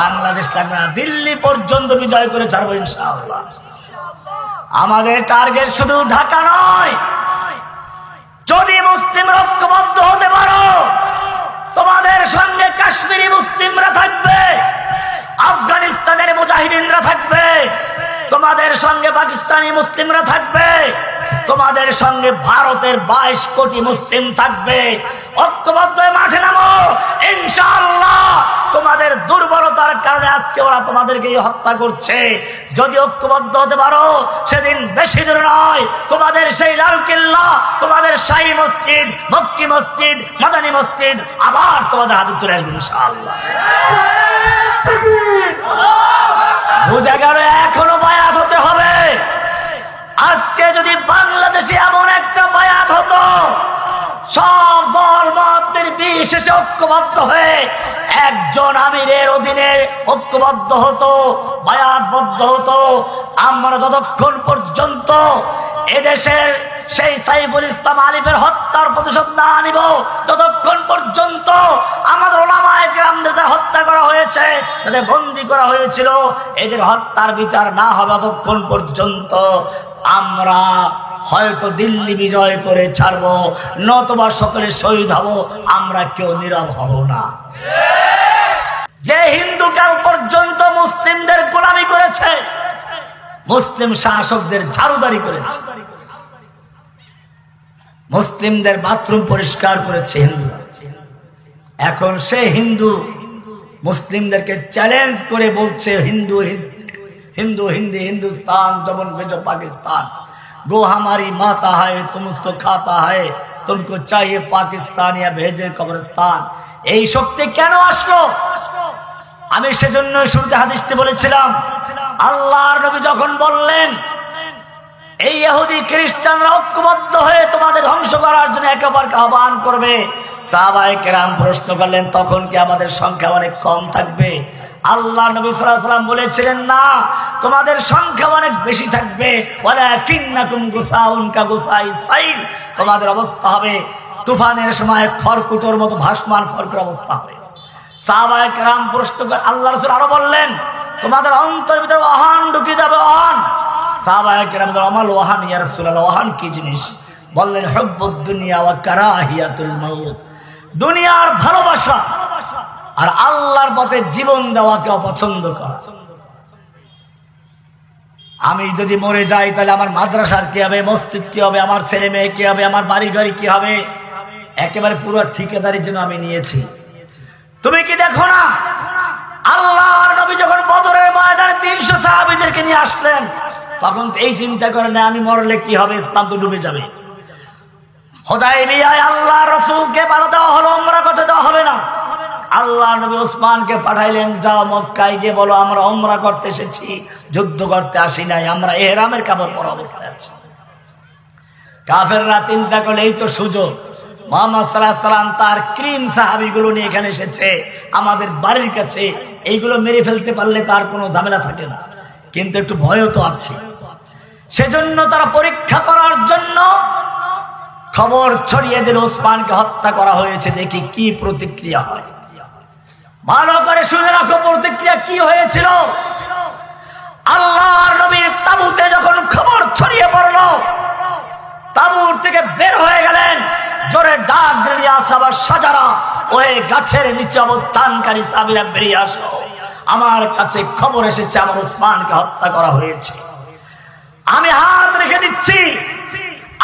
বাংলাদেশ লাগবে না, দিল্লি পর্যন্ত বিজয় করে ছাড়বো ইনশাআল্লাহ। আমাদের টার্গেট শুধু ঢাকা নয়, যদি মুসলিম ঐক্যবদ্ধ হতে পারো, তোমাদের সঙ্গে কাশ্মীরি মুসলিমরা থাকবে, আফগানিস্তানের মুজাহিদিনরা থাকবে, তোমাদের সঙ্গে পাকিস্তানি মুসলিমরা থাকবে। তোমাদের সঙ্গে ভারতের বাইশ কোটি মুসলিম থাকবে। ঐক্যবদ্ধ মাঠে নামো। ইনশাআল্লাহ তোমাদের দুর্বলতার কারণে আজকে ওরা তোমাদেরকে হত্যা করছে। যদি ঐক্যবদ্ধ হতে পারো, সেদিন বেশি দূর নয়। তোমাদের সেই লাল কেল্লা, তোমাদের শাহী মসজিদ, মক্কি মসজিদ, মাদানী মসজিদ আবার তোমাদের হাতে চলে আসবে ইনশাআল্লাহ। মতের বিশেষে ঐক্যবদ্ধ হয়ে একজন আমিরের অধীনে ঐক্যবদ্ধ হতো, বায়াতবদ্ধ হতো। আমরা যতক্ষণ পর্যন্ত এদেশের সেই সাইফুল ইসলাম আলিফের হত্যার প্রতিশোধ না আনিব ততক্ষণ পর্যন্ত আমাদের ওলামায় গ্রামদের যারা হত্যা করা হয়েছে তাদের বন্দি করা হয়েছিল, এদের হত্যার বিচার না হবে, ততক্ষণ পর্যন্ত আমরা হয়তো দিল্লি বিজয় করে ছাড়ব, নতবা সকলে শহীদ হব, আমরা কেউ নীরব হব না। যে হিন্দু কাল পর্যন্ত মুসলিমদের গোলামি করেছে, মুসলিম শাসকদের ঝাড়ুদারি করেছে, মুসলিমদের বাথরুম পরিষ্কার করেছে হিন্দু। এখন সে হিন্দু মুসলিমদেরকে চ্যালেঞ্জ করে বলছে, হিন্দু হিন্দু, হিন্দি হিন্দুস্তান, যেমন পাকিস্তান। गो हमारी माता है तुम उसको खाता है तुमको चाहिए पाकिस्तान या भेजे कब्रिस्तान এই শক্তি কেন আসলো আমি সেজন্য শুরুতে হাদিসটি বলেছিলাম আল্লাহর নবী যখন বললেন এই ইহুদি খ্রিস্টানরা ঐক্যবদ্ধ হয়ে তোমাদের ধ্বংস করার জন্য একেবারকে আহ্বান করবে সাহাবায়ে কেরাম প্রশ্ন করলেন তখন কি আমাদের সংখ্যা অনেক কম থাকবে আল্লাহ নবী সাল্লাম বলেছিলেন না তোমাদের সংখ্যা অনেক বেশি থাকবে। তোমাদের অবস্থা হবে তুফানের সময় খড়কুটোর মতো ভাসমান খড়কুর অবস্থা হবে। সাহাবায়ে কেরাম প্রশ্ন আল্লাহ রসুল আরও বললেন তোমাদের অন্তর ভিতরে অহান ঢুকিয়ে দেবে অহান সাহাবায়ে কেরাম বললেন, অমাল ওয়াহান ইয়া রাসূলুল্লাহ ওয়াহান কি জিনিস? বললেন হব্বুদ দুনিয়া ওয়া কারাহিয়াতুল মাউত। দুনিয়ার ভালোবাসা ভালোবাসা আর আল্লাহর পথে জীবন দেওয়াকে অপছন্দ করা। আমি যদি মরে যাই, তাহলে আমার মাদ্রাসার কি হবে, মসজিদ কি হবে, আমার ছেলে মেয়ে কি হবে, আমার বাড়ি গাড়ি কি হবে? একেবারে পুরো ঠিকাদারির জন্য আমি নিয়েছি। তুমি কি দেখো না? আল্লাহর নবী যখন বদরের ময়দানে তিনশো সাহাবিদেরকে নিয়ে আসলেন, তখন এই চিন্তা করে না, আমি মরলে কি হবে? ইসলাম তো ডুবে যাবে। হোদাই বিয়ায় আল্লাহ রসুলকে পাঠা দেওয়া হলো আমরা করতে দেওয়া হবে না। আল্লাহ নবী ওসমানকে পাঠাইলেন, যাও মক্কায় গিয়ে বলো, আমরা ওমরা করতে এসেছি, যুদ্ধ করতে আসি নাই, আমরা এহরামের কাপড় পরা অবস্থায় আছি। কাফেররা চিন্তা করলে, এই তো সুযোগ, মোহাম্মদ সাল্লাহ সাল্লাম তার ক্রিম সাহাবিগুলো নিয়ে এখানে এসেছে, আমাদের বাড়ির কাছে, এইগুলো মেরে ফেলতে পারলে তার কোনো ঝামেলা থাকে না। কিন্তু একটু ভয়ও তো আছে। সেজন্য তারা পরীক্ষা করার জন্য খবর ছড়িয়ে দিল ওসমানকে হত্যা করা হয়েছে, দেখি কি প্রতিক্রিয়া হয়। ভালো করে শুনে রাখো প্রতিক্রিয়া কি হয়েছিল? আল্লাহর নবীর তাবুতে যখন খবর ছড়িয়ে পড়ল, তাবুর থেকে বের হয়ে গেলেন, জোরে ডাক দিয়ে আসাবার সাজারা ওই গাছের নিচে অবস্থানকারী সাবিরা বেরিয়ে আসো। আমার কাছে খবর এসেছে, আমার ওসমানকে হত্যা করা হয়েছে। আমি হাত রেখে দিচ্ছি।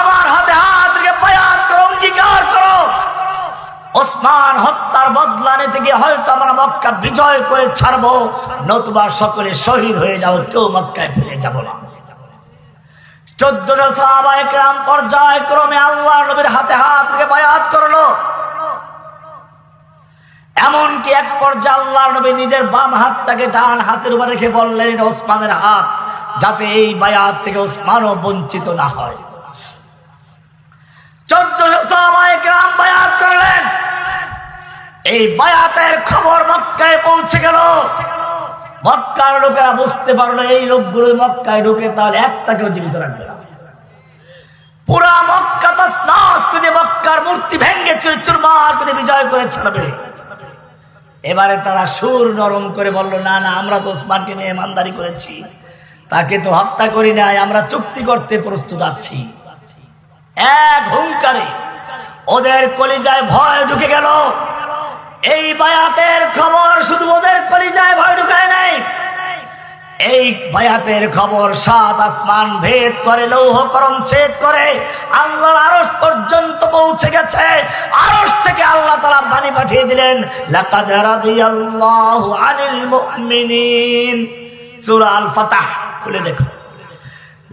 আমার হাতে হাত রেখে বয়াত করো, অঙ্গীকার করো। ওসমান হত্যার বদলা নিতে হয়তো আমরা মক্কা বিজয় করে ছাড়বো। নতুবা সকলে শহীদ হয়ে যাব কেউ মক্কায় ফিরে যাব না। চোদ্দশো সাহাবায়ে কেরাম পর্যায়ক্রমে আল্লাহ নবীর হাতে হাত রেখে বায়াত করল। এমনকি এক পর্যায়ে আল্লাহ নবী নিজের বাম হাতটাকে ডান হাতের উপর রেখে বললেন ওসমানের হাত, যাতে এই বায়াত থেকে ওসমানও বঞ্চিত না হয়। চোদ্দশো সাহাবায়ে কেরাম বায়াত করলেন। এই বায়াতের খবর মক্কায় পৌঁছে গেল। মক্কার লোকেরা বুঝতে পারল এই লোকগুলো মক্কায় ঢুকে তাহলে একটাকেও জীবিত রাখবে না। পুরা মক্কা তসনাস করে মক্কার মূর্তি ভেঙ্গে চুরমার করে বিজয় করে ছাড়বে। এবারে তারা সুর নরম করে বলল, না না, আমরা তো ওসমানকে নিয়ে ইমানদারি করেছি। তাকে তো হত্যা করি নাই, আমরা চুক্তি করতে প্রস্তুত আছি। এক হুঙ্কারে ওদের কলিজায় ভয় ঢুকে গেল। এই বায়াতের খবর শুধু ওদের কলিজায় ভয় ঢুকায় নাই এই বায়াতের খবর সাত আসমান ভেদ করে লৌহ করম ছেদ করে আল্লাহর আরস পর্যন্ত পৌঁছে গেছে আরস থেকে আল্লাহ তালা বাণী পাঠিয়ে দিলেন লাকাদ রাদিয়াল্লাহু আনিল মুমিনিন সূরা আল ফাতাহ খুলে দেখো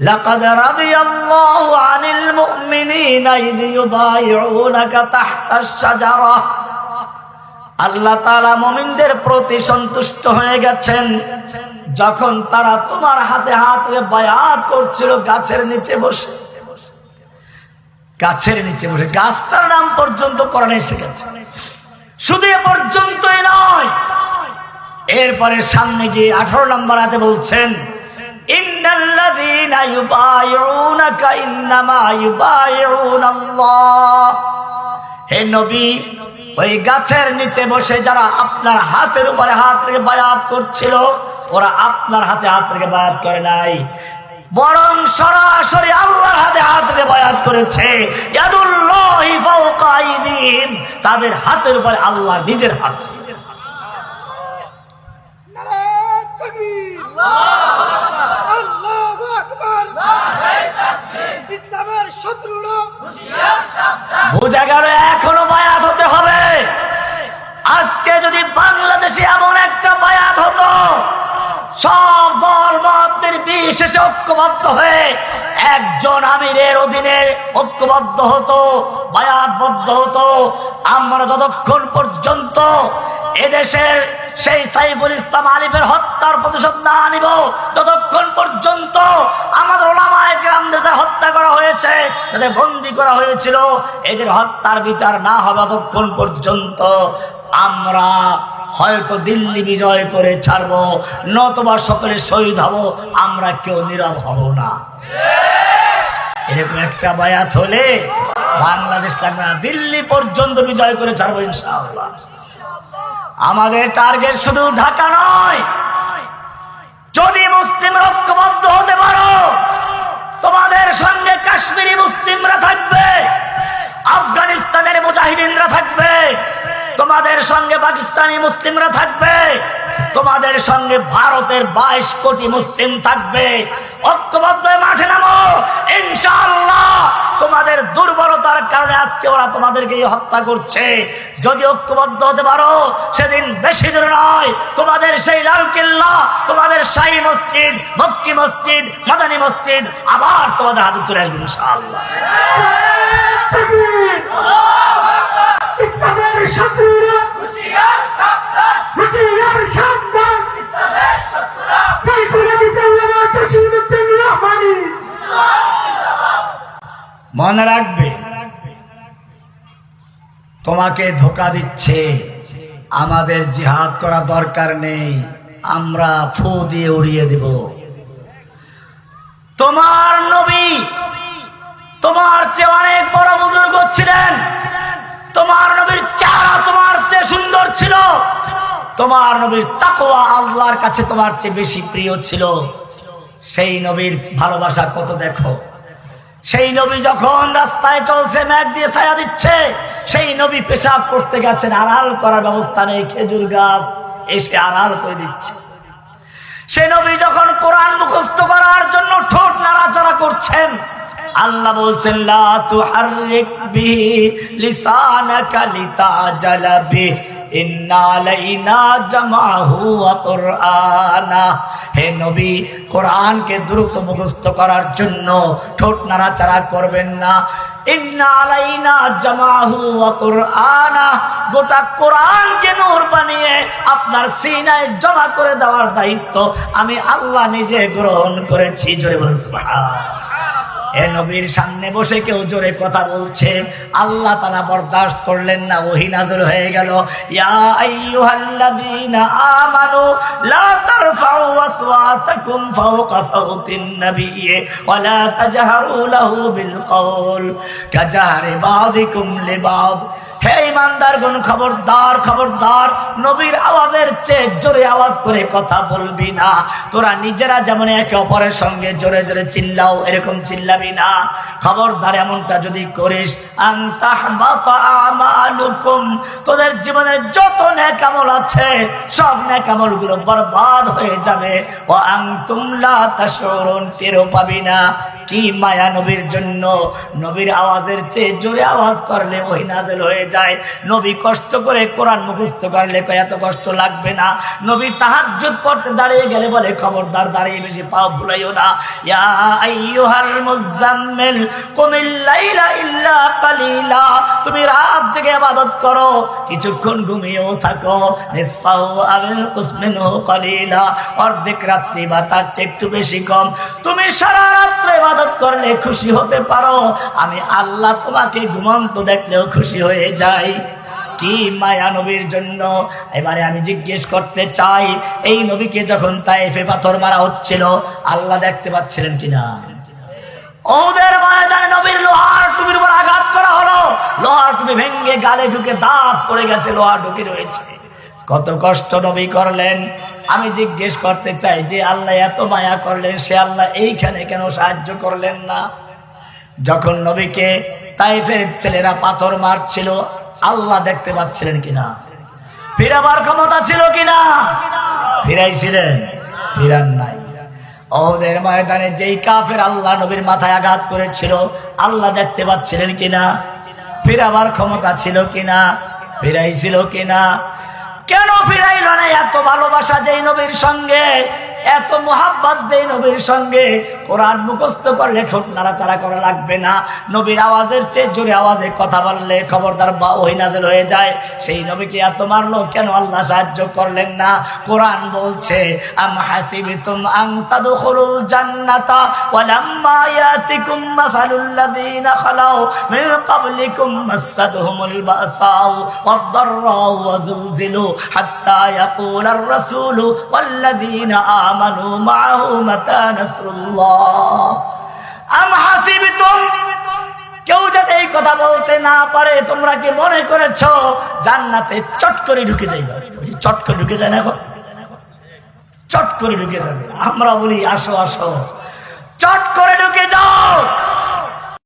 لقد رضي الله عن المؤمنين إذ يبايعونك تحت الشجرة আল্লাহ তালা মমিনদের প্রতি সন্তুষ্ট হয়ে গেছেন। যখন তারা তোমার হাতে হাত বায়াত করছিল, গাছের নিচে বসে। গাছের নিচে বসে। গাছটার নাম পর্যন্ত কোরআনে এসে গেছে। শুধু এ পর্যন্তই নয়, এরপরে সামনে গিয়ে আঠারো নম্বর হাতে বলছেন, ইন্নাল্লাযীনা ইউবাইউনাকা ইন্নামা ইউবাইউনাল্লাহ। হে নবী ওই গাছের নিচে বসে যারা আপনার হাতের উপরে হাত রেখে বায়াত করছিল ওরা আপনার হাতে হাত রেখে বায়াত করে নাই বরং সরাসরি আল্লাহর হাতে হাত রেখে বায়াত করেছে ইয়াদুল্লাহি ফাওকা আইদিহিম। তাদের হাতের উপরে আল্লাহ নিজের হাত ছিল। ইসলামের শত্রুরা বোঝা গেল এখনও বায়াত হতে হবে। আজকে যদি বাংলাদেশে এমন একটা বায়াত হতো, সব দল মতের বিশেষে ঐক্যবদ্ধ হয়ে একজন আমিরের অধীনে ঐক্যবদ্ধ হতো, বায়াতবদ্ধ হতো। আমরা যতক্ষণ পর্যন্ত এদেশের সেই সাইফুল ইসলাম আলিফের হত্যার প্রতিশোধ না আনিব ততক্ষণ পর্যন্ত আমাদের ওলামায় গ্রামদের যাদের বন্দি করা হয়েছিল। এদের হত্যার বিচার না হবে ততক্ষণ পর্যন্ত। আমরা হয়তো দিল্লি বিজয় করে ছাড়ব, নতবা সকলে শহীদ হব, আমরা কেউ নীরব হব না। এরকম একটা বায়াত হলে বাংলাদেশ লাগবে না। দিল্লি পর্যন্ত বিজয় করে ছাড়বো ইনশাআল্লাহ। আমাদের টার্গেট শুধু ঢাকা নয়। যদি মুসলিম ঐক্যবদ্ধ হতে পারো তোমাদের সঙ্গে কাশ্মীরি মুসলিমরা থাকবে, আফগানিস্তানের মুজাহিদিনরা থাকবে, তোমাদের সঙ্গে পাকিস্তানি মুসলিমরা থাকবে, তোমাদের সঙ্গে ভারতের বাইশ কোটি মুসলিম থাকবে। ঐক্যবদ্ধ মাঠে নামো, ইনশাআল্লাহ তোমাদের দুর্বলতার কারণে আজকে ওরা তোমাদেরকে হত্যা করছে। যদি ঐক্যবদ্ধ হতে পারো, সেদিন বেশি দূরে নয়। তোমাদের সেই লাল কেল্লা, তোমাদের শাহী মসজিদ, মক্কি মসজিদ, মাদানী মসজিদ, আবার তোমাদের হাতে চলে আসবে ইসলামের শত্রুরা হুশিয়ার সাবধান সাইফুল ইসলাম তসলিমুদ্দিন রহমানি মনে রাখবে তোমাকে ধোকা দিচ্ছে। আমাদের জিহাদ করা দরকার নেই। আমরা ফু দিয়ে উড়িয়ে দিব। তোমার নবী, তোমার চেয়ে অনেক বড় বুজুর্গ ছিলেন। তোমার নবীর চারা তোমার চেয়ে সুন্দর ছিল। তোমার নবীর তাকওয়া আল্লাহর কাছে তোমার চেয়ে বেশি প্রিয় ছিল। সেই নবীর ভালোবাসা কত দেখো। সেই নবী যখন রাস্তায় চলছে ম্যাগ দিয়ে ছায়া দিচ্ছে, সেই নবী পেশাব করতে গেছেন, আড়াল করার ব্যবস্থা নেই, খেজুর গাছ এসে আড়াল করে দিচ্ছে। সে নবী যখন কোরআন মুখস্থ করার জন্য ঠোঁট নাড়াচাড়া করছেন, আল্লাহ বলছেন, লা তুহাররিক বিহি লিসানাকা লিতাজালা বিহি। হে নবী, কোরআনকে দ্রুত মুখস্থ করার জন্য ঠোঁট নাড়াচাড়া করবেন না। গোটা আপনার সিনায় জমা করে দেওয়ার দায়িত্ব আমি আল্লাহ নিজে গ্রহণ করেছি। জোরে বলেন এ নবীর সামনে বসে কেউ জোরে কথা বলছে। আল্লাহ তারা বরদাস্ত করলেন না, ওহি নাজর হয়ে গেল। ইয়া হে ইমানদার গুন খবরদার খবরদার, নবীর আওয়াজের চেয়ে জোরে আওয়াজ করে কথা বলবি না। তোরা নিজেরা যেমন একে অপরের সঙ্গে জোরে জোরে চিল্লাও, এরকম চিল্লাবি না। খবরদার এমনটা যদি করিস তোদের জীবনের যত নেকামল আছে, সব নেকামলগুলো বরবাদ হয়ে যাবে। ও আনতুম লা তাশউরুন, টেরও পাবি না। কি মায়া নবীর জন্য? নবীর আওয়াজের চেয়ে জোরে আওয়াজ করলে ওই নাজেল হয়ে যায়। নবী কষ্ট করে কোরআন মুখস্থ করলে এত কষ্ট লাগবে না। নবী তাহাজ্জুদ পড়তে দাঁড়িয়ে গেলে বলে, খবরদার, দাঁড়িয়ে বেশি পাও ভুলাইও না। তুমি রাত জেগে ইবাদত করো, কিছুক্ষণ ঘুমিয়েও থাকো কালিলা, অর্ধেক রাত্রি বা তার চেয়ে একটু বেশি কম। তুমি সারা রাত্রে ইবাদত করলে খুশি হতে পারো। আমি আল্লাহ তোমাকে ঘুমন্ত দেখলেও খুশি হয়ে যাই। কি মায়া নবীর জন্য। এবারে আমি জিজ্ঞেস করতে চাই, এই নবীকে যখন তাইফে পাথর মারা হচ্ছিল, আল্লাহ দেখতে পাচ্ছিলেন কিনা? লোহার টুপি ভেঙ্গে গালে ঢুকে দাঁত পড়ে গেছে লোহার ঢুকে রয়েছে। কত কষ্ট নবী করলেন। আমি জিজ্ঞেস করতে চাই যে আল্লাহ এত মায়া করলেন, সে আল্লাহ এইখানে কেন সাহায্য করলেন না? যখন নবীকে তাইফের ছেলেরা পাথর মারছিল, আল্লাহ দেখতে পাচ্ছিলেন কিনা? ফিরাবার ক্ষমতা ছিল কিনা? ফিরাইছিলেন, ফিরান নাই। ওদের ময়দানে যেই কাফের আল্লাহ নবীর মাথায় আঘাত করেছিল, আল্লাহ দেখতে পাচ্ছিলেন কিনা? ফিরাবার ক্ষমতা ছিল কিনা? ফিরাইছিল কিনা? কেন ফিরাইল না? এত ভালোবাসা যেই নবীর সঙ্গে? এত মোহাব্বত যে নবীর সঙ্গে কোরআন মুখস্থ করলে ঠোঁট নাড়াচাড়া করা লাগবে না। নবীর আওয়াজের চেয়ে জোরে আওয়াজে কথা বললে খবরদার বা নাজেল হয়ে যায়। সেই নবীকে এত মারলো কেন আল্লাহ সাহায্য করলেন না? কোরআন বলছে, আম আমানু মাহু মাতা নাসরুল্লাহ। আম হাসিবতুম, কেউ যাতে এই কথা বলতে না পারে, তোমরা কি মনে করেছ, জান্নাতে চট করে ঢুকে যাই চট করে ঢুকে যায় না চট করে ঢুকে যাবে। আমরা বলি, আসো আসো। চট করে ঢুকে যাও।